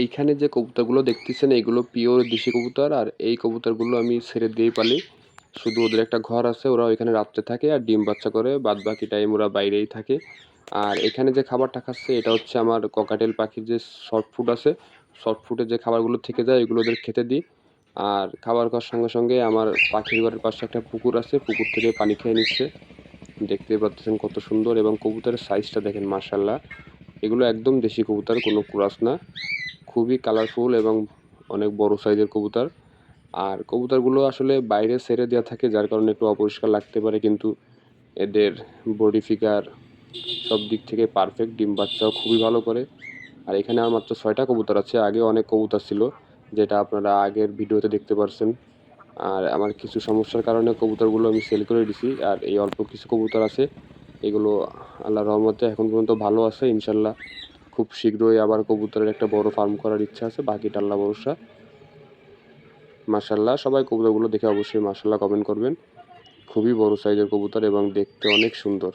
এইখানে যে কবুতরগুলো দেখতেছেন এইগুলো পিওর দেশি কবুতর আর এই কবুতরগুলো আমি ছেড়ে দিয়েই পালি। শুধু ওদের একটা ঘর আছে ওরা ওইখানে রাত্রে থাকে আর ডিম বাচ্চা করে বাদ বাকি টাইম ওরা বাইরেই থাকে। আর এখানে যে খাবারটা খাচ্ছে, এটা হচ্ছে আমার ককাটেল পাখির যে শর্ট ফুড আছে শর্ট ফুডের যে খাবারগুলো থেকে যায়, এগুলো ওদের খেতে দিই। আর খাবার খাওয়ার সঙ্গে সঙ্গে আমার পাখির ঘরের পাশে একটা পুকুর আছে, পুকুর থেকে পানি খেয়ে নিচ্ছে। দেখতে পাচ্ছেন কত সুন্দর এবং কবুতরের সাইজটা দেখেন মার্শাল্লাহ এগুলো একদম দেশি কবুতর, কোনো কুরাস না। খুবই কালারফুল এবং অনেক বড় সাইজের কবুতর। আর কবুতরগুলো আসলে বাইরে ছেড়ে দেওয়া থাকে, যার কারণে একটু অপরিষ্কার লাগতে পারে, কিন্তু এদের বডি ফিগার সব দিক থেকে পারফেক্ট ডিম বাচ্চাও খুবই ভালো করে। আর এখানে আর মাত্র ছয়টা কবুতর আছে, আগে অনেক কবুতর ছিল, যেটা আপনারা আগের ভিডিওতে দেখতে পারছেন। আর আমার কিছু সমস্যার কারণে কবুতরগুলো আমি সেল করে দিছি, আর এই অল্প কিছু কবুতর আছে, এগুলো আল্লাহ রহমতে এখন পর্যন্ত ভালো আছে, ইনশাল্লাহ। খুব শীঘ্রই আবার কবুতরের একটা বড় ফার্ম করার ইচ্ছা আছে, বাকি আল্লাহ ভরসা মার্শাল্লাহ সবাই কবুতরগুলো দেখে অবশ্যই মার্শাল্লাহ কমেন্ট করবেন। খুবই বড় সাইজের কবুতর এবং দেখতে অনেক সুন্দর।